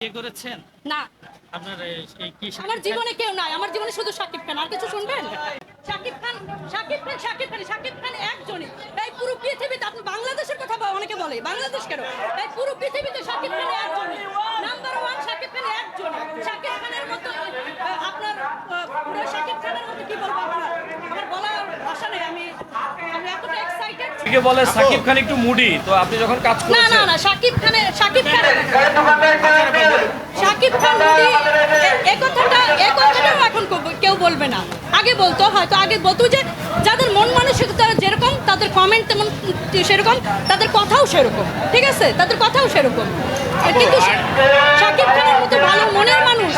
বিয়ে করেছেন? না। আপনার এই- এই কি আমার জীবনে কেউ নাই আমার জীবনে শুধু শাকিব খান। আর কিছু শুনবেন? শাকিব খান সাকিব খান শাকিব খান শাকিব খান একজনই। এই পুরো পৃথিবীতে আপনি বাংলাদেশের কথা অনেকে বলে বাংলাদেশ কেন? এই পুরো পৃথিবীতে শাকিব খান একজনই নাম্বার ওয়ান শাকিব খান একজন শাকিব খানের মতো আহ, আপনার আহ, পুরো শাকিব খানের মতো কি বলব আপনার আমার বলার ভাষা নেই আমি আমি এতটা এক্সাইটেড অনেকে বলে সাকিব খান একটু মুডি তো আপনি যখন কাজ না করছেন না না সাকিব খানের সাকিব খান সাকিব খান মুডি এ- এ কথাটা এই কথাটাও এখন কেউ- কেউ বলবে না। আগে বলতো হয়তো আগে বলতো যে যাদের মন মানসিকতা যেরকম তাদের কমেন্ট তেমন সেরকম, তাদের কথাও সেরকম, ঠিক আছে? তাদের কথাও সেরকম। কিন্তু শাকিব খানের মতো ভালো মনের মানুষ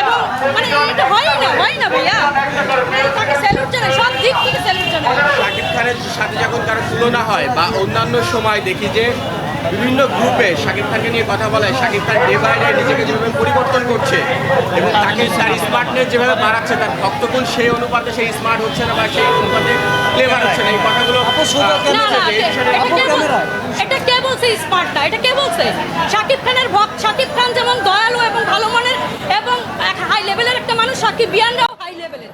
এবং মানে এটা হয় না হয় না ভাইয়া। তাকে স্যালুট জানাই সব দিক থেকে স্যালুট জানাই শাকিব খানের সাথে যখন কারও তুলনা হয় বা অন্যান্য সময় দেখি যে বিভিন্ন গ্রুপে শাকিব খানকে নিয়ে কথা বলে Shakib Khan day by day নিজেকে যেভাবে পরিবর্তন করছে এবং তাকে তার স্মার্টনেস যেভাবে বাড়াচ্ছে, তার ভক্তকুল সেই অনুপাতে সেই স্মার্ট হচ্ছে না বা সেই অনুপাতে ক্লেভার হচ্ছে না এই কথাগুলো আহ, না না এই বিষয়ে এটা কে বলছে স্মার্ট না এটা কে বলছে শাকিব খানের ভক্ত শাকিব খান যেমন দয়ালু এবং ভালো মনের এবং হাই লেভেলের একটা মানুষ শাকিব বিয়ানরাও হাই লেভেলের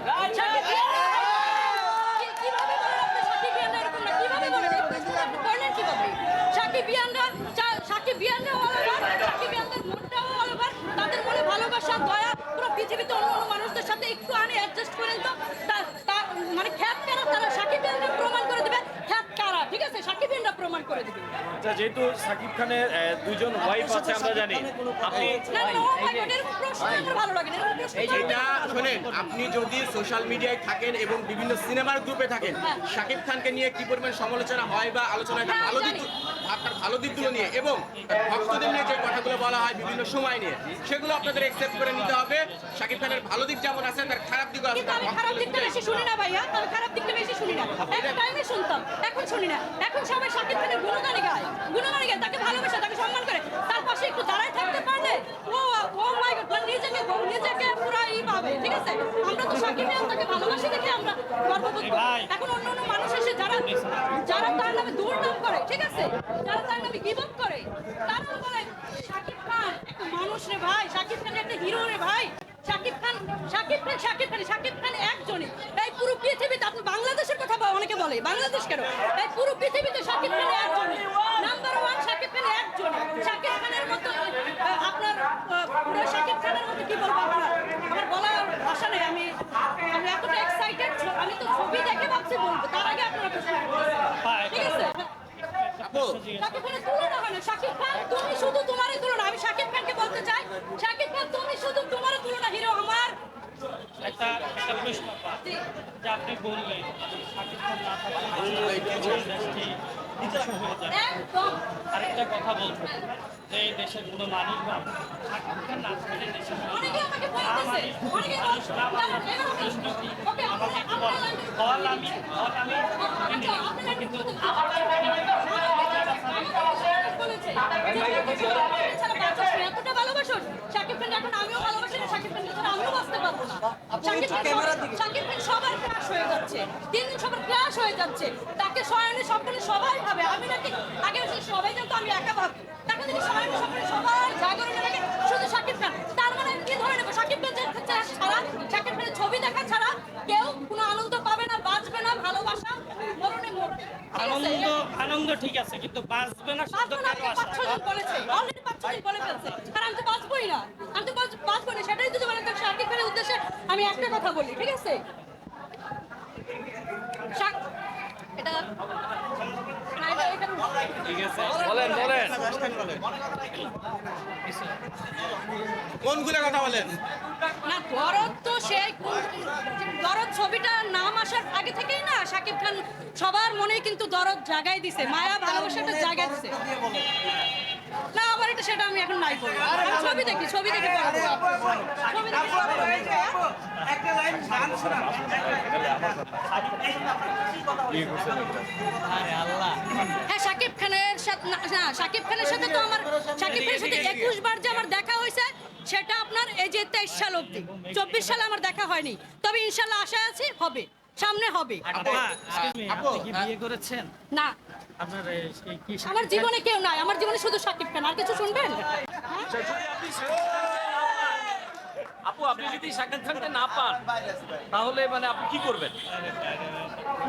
ভালোবাসা দয়া পুরো পৃথিবীতে অন্য অন্য মানুষদের সাথে একটু আনে অ্যাডজাস্ট তা- তা- মানে খ্যাত কারা তারা শাকিব বিয়ানরা প্রমাণ করে দিবে খ্যাত কারা ঠিক আছে শাকিব বিয়ানরা প্রমাণ করে দিবে আচ্ছা যেহেতু সাকিব খানের দুজন ওয়াইফ আছে আমরা জানি। আপনি এটা শোনেন আপনি যদি সোশ্যাল মিডিয়ায় থাকেন এবং বিভিন্ন সিনেমার গ্রুপে থাকেন শাকিব খানকে নিয়ে কি পরিমাণ সমালোচনা হয় বা আলোচনা হয় ভালো দিক আপনার ভালো দিকগুলো নিয়ে এবং ভক্তদের নিয়ে যে কথাগুলো বলা হয় বিভিন্ন সময় নিয়ে সেগুলো আপনাদের একসেপ্ট করে নিতে হবে। শাকিব খানের ভালো দিক যেমন আছে তার খারাপ দিকও আছে খারাপ দিকটা বেশি শুনি না ভাইয়া খারাপ দিকটা বেশি শুনি না। শুনতাম এখন শুনি না। এখন সবাই শাকিব খানের গুণগানে গায়। গুণগানে গায় তাকে ভালোবাসে তাকে সম্মান করে। তার পাশে একটু দাঁড়ায় থাকতে পারলে ও ও মাই গড মানে নিজেকে নিজেকে পুরো ই পাবে ঠিক আছে? আমরা তো শাকিব খান তাকে ভালোবাসি দেখে আমরা গর্ববোধ করি। এখন অন্য অন্য মানুষ এসে যারা যারা তার নামে দুর্নাম করে ঠিক আছে? যারা তার নামে গিবত করে তারা বলে শাকিব খান একটা মানুষ রে ভাই শাকিব খান একটা হিরো রে ভাই। শাকিব খান শাকিব খান শাকিব খান শাকিব খান একজনই। এই পুরো পৃথিবীতে বল- বাংলাদেশ কেন? পুরো পৃথিবীতে শাকিব খান একজনই নাম্বার ওয়ান শাকিব খান একজন। শাকিব খানের মতো আপনার পুরো শাকিব খানের মতো কি বলব আপনার? আমার বলার ভাষা নেই আমি আমি এতটা এক্সাইটেড আমি তো ছবি দেখে ভাবছি বলব তার আগে আপনারা প্রশ্ন ঠিক আছে? শাকিব খানের তুলনা হয় না শাকিব খান তুমি শুধু তোমারই তুলনা আমি শাকিব খানকে বলতে চাই শাকিব খান তুমি শুধু তোমার তুলনা হিরো আমার একটা একটা প্রশ্ন। যে আপনি বললেন খান না থাকলে কিছু হয়ে যাবে? আরেকটা কথা বলব যে এই দেশের কোনো মানুষ শাকিব খান না থাকলে দেশের মানুষ দাঁড়ান, এবার আমি- ওকে, আমাকে একটু বল আপনার- আমি হল আমি কিন্তু যে শাকিব খান খান এখন আমিও ভালোবাসি না, শাকিব খানকে ছাড়া আমিও বাঁচতে পারব না। শাকিব খান শাকিব খান সবার ক্রাশ হয়ে যাচ্ছে। দিন দিন সবার ক্রাশ হয়ে যাচ্ছে। তাকে শয়নে স্বপ্নে সবাই ভাবে। আমি নাকি আগে সবাই জানতো আমি একা ভাবি। তাকে যদি শয়নে স্বপ্নে সবাই জাগরণে লাগে শুধু শাকিব খান। তার মানে কি ধরে নেব? শাকিব খান ছাড়া শাকিব খানের ছবি দেখা ছাড়া কেউ কোনো আনন্দ পাবে না বাঁচবে না ভালোবাসা মরণে মরবে। আনন্দ আনন্দ ঠিক আছে কিন্তু বাঁচবে না না, কেন আমাকে বলে ফেলছে। আর আমি তো বাঁচবোই না। আমি তো বাঁচবো না। সেটাই যদি বলে, তো শাকিব খানের উদ্দেশ্যে আমি একটা কথা বলি, ঠিক আছে? এটা- না, এটা- এটা- বলেন বলেন কোনগুলো কথা বলেন না, দরদ তো সেই কোন- দরদ ছবিটার নাম আসার আগে থেকেই না শাকিব খান সবার মনে কিন্তু দরদ জাগাই দিছে মায়া ভালোবাসাটা জাগাই দিছে না আমার এটা সেটা আমি এখন নাই বলব ছবি দেখি ছবি দেখে। হ্যাঁ শাকিব খানের সাথে না শাকিব খানের সাথে তো আমার শাকিব খানের সাথে একুশ বার যে আমার দেখা হয়েছে সেটা আপনার এই যে তেইশ সাল অব্দি চব্বিশ সালে আমার দেখা হয়নি তবে ইনশাল্লাহ আশা আছে হবে সামনে হবে আপা excuse me, আপনি কি বিয়ে করেছেন না আপনার এই কি আমার জীবনে কেউ নাই আমার জীবনে শুধু সাকিব খান আর কিছু শুনবেন? হ্যাঁ? আচ্ছা, আপু আপনি যদি শাকিব খানকে না পান তাহলে মানে আপনি কি করবেন?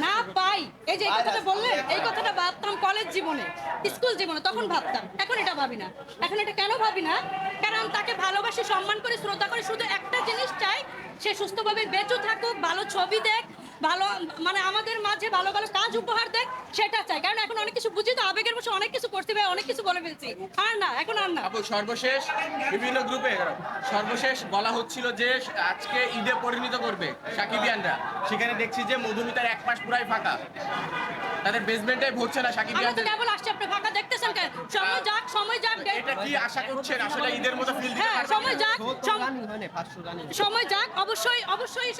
না পাই। এই যে এই কথাটা বললেন এই কথাটা ভাবতাম কলেজ জীবনে স্কুল জীবনে তখন ভাবতাম এখন এটা ভাবি না। এখন এটা কেন ভাবি না? কারণ তাকে ভালোবাসি সম্মান করে শ্রদ্ধা করে শুধু একটা জিনিস চাই সে সুস্থভাবে বেঁচে থাকুক ভালো ছবি দেখ ভালো মানে আমাদের মাঝে ভালো ভালো কাজ উপহার দেখ সেটা চাই। কারণ এখন অনেক কিছু বুঝি তো আবেগের বসে অনেক কিছু করতে ভাই অনেক কিছু বলে ফেলছি। আর না এখন আর না। সর্বশেষ বিভিন্ন গ্রুপে সর্বশেষ বলা হচ্ছিল যে আজকে ঈদে পরিণত করবে সাকিবিয়ানরা সেখানে দেখছি যে মধুমিতার এক পাশ পুরাই ফাঁকা। তাদের বেসমেন্টে ভরছে না আমরা তো কেবল আসছি আপনি ফাঁকা দেখতেছেন কেন সময় যাক সময় যাক এটা কি আশা করছেন? আসলে ঈদের মতো ফিল দিতে হ্যাঁ পারবেন সময় যাক সময় যাক অবশ্যই অবশ্যই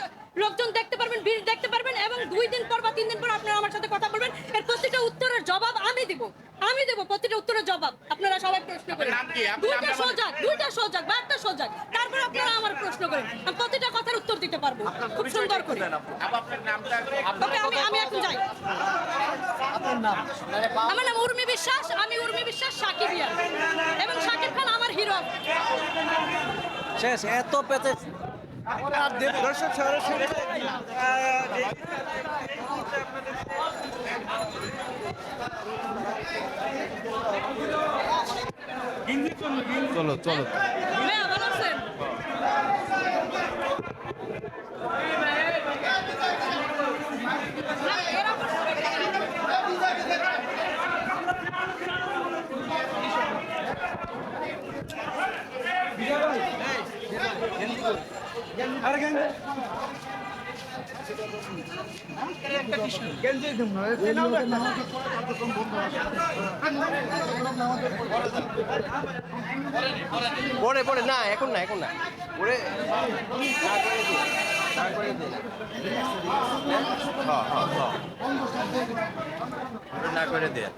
লোকজন দেখতে পারবেন ভিড় দেখতে পারবেন এবং দুই দিন পর বা তিন দিন পর আপনারা আমার সাথে কথা বলবেন এর প্রতিটা উত্তরের জবাব আমি দিব আমি দেব প্রতিটা উত্তরের জবাব আপনারা সবাই প্রশ্ন করেন নাম কি? আপনার দুইটা নামটা বলেন। সোজাক দুইটা সোজাক বা একটা সোজাক তারপর আপনারা আমার প্রশ্ন করেন আমি প্রতিটা কথার উত্তর দিতে পারব খুব সুন্দর করে। আপু আপনার নামটা ওকে আমি আমি এখন যাই। আমার নাম উর্মি বিশ্বাস আমি উর্মি বিশ্বাস সাকিবিয়া এবং সাকিব খান আমার হিরো। শেষ এত পেতে দর্শক সরাসরি চলো চলো ভাইয়া ভালো আছেন না, এরকম- পরে পরে না এখন না এখন না। পরে না করে দিন